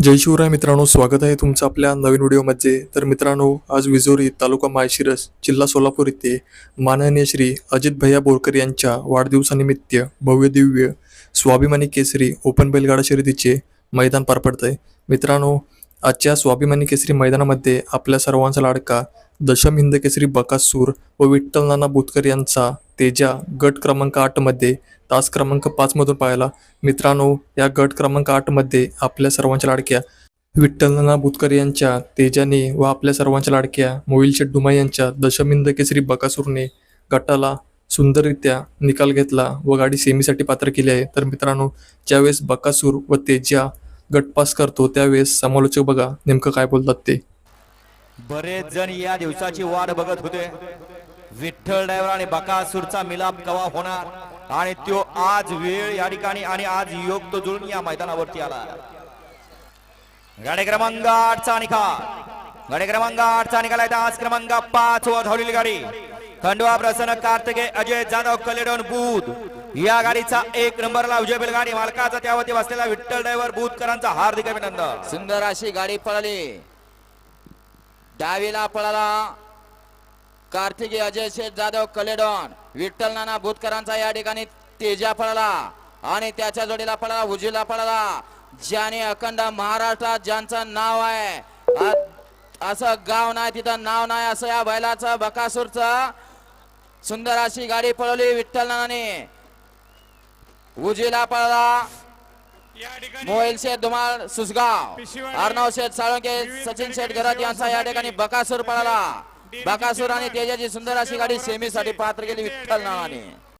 जय शिवराय मित्रांनो स्वागत आहे तुमचं आपल्या नवीन व्हिडिओमध्ये. तर मित्रांनो आज विजोरी तालुका माळशिरस जिल्हा सोलापूर येथे माननीय श्री अजित भैया बोरकर यांच्या वाढदिवसानिमित्त भव्य दिव्य स्वाभिमानी केसरी ओपन बैलगाडा शर्यतीचे मैदान पार पडत आहे मित्रांनो आजच्या स्वाभिमानी केसरी मैदानामध्ये आपल्या सर्वांचा लाडका दशम हिंद केसरी बकासूर व विठ्ठल नाना बुतकर यांचा तेजा गट क्रमांक आठमध्ये तास क्रमांक पाचमधून पाहिला मित्रांनो या गट क्रमांक आठमध्ये आपल्या सर्वांच्या लाडक्या विठ्ठलनाना बुतकर यांच्या तेजाने व आपल्या सर्वांच्या लाडक्या मोहिल शेड्डुमा यांच्या दशमिंद केसरी बकासूरने गटाला सुंदररित्या निकाल घेतला व गाडी सेमीसाठी पात्र केली आहे. तर मित्रांनो ज्यावेळेस बकासूर व तेजा गट पास करतो त्यावेळेस समालोचक बघा नेमकं काय बोलतात ते. बरेच जण या दिवसाची वाट बघत होते. विठ्ठल ड्रायव्हर आणि बकासूरचा मिलाप कवा होणार? आणि तो आज वेळ या ठिकाणी आणि आज योग तो जुळून या मैदानावरती आला. गाडी क्रमांक आठचा निकाल. गाडी क्रमांक आठचा निकाल आहे. आज क्रमांक पाच वर धावलेली गाडी. खंडवा प्रसन्न कार्तिके अजय जाधव कलेडोन बुध. या गाडीचा एक नंबरला विजय गाडी मालकाचा. त्यावरती बसलेला विठ्ठल ड्रायव्हर बुधकरांचा हार्दिक अभिनंदन. सुंदर अशी गाडी पळाली. डावीला पळाला. कार्तिकी अजय शेठ जाधव कलेडॉन विठ्ठल नाना भूतकरांचा या ठिकाणी तेजा पळाला आणि त्याच्या जोडीला पळाला उजीला पळाला ज्याने अखंड महाराष्ट्रात ज्यांचं नाव आहे असं गाव नाही तिथं नाव नाही असं या बैलाचं बकासूरचं सुंदर अशी गाडी पळवली विठ्ठल नानाने. उजीला पळाला मोहिल शेठ धुमाळ सुसगाव. अर्णव शेठ साळुंके सचिन शेठ घरात यांचा या ठिकाणी बकासूर पळाला बकासूर आणि तेजाची सुंदर अशी गाडी सेमीसाठी पात्र केली. विठ्ठल नावाने.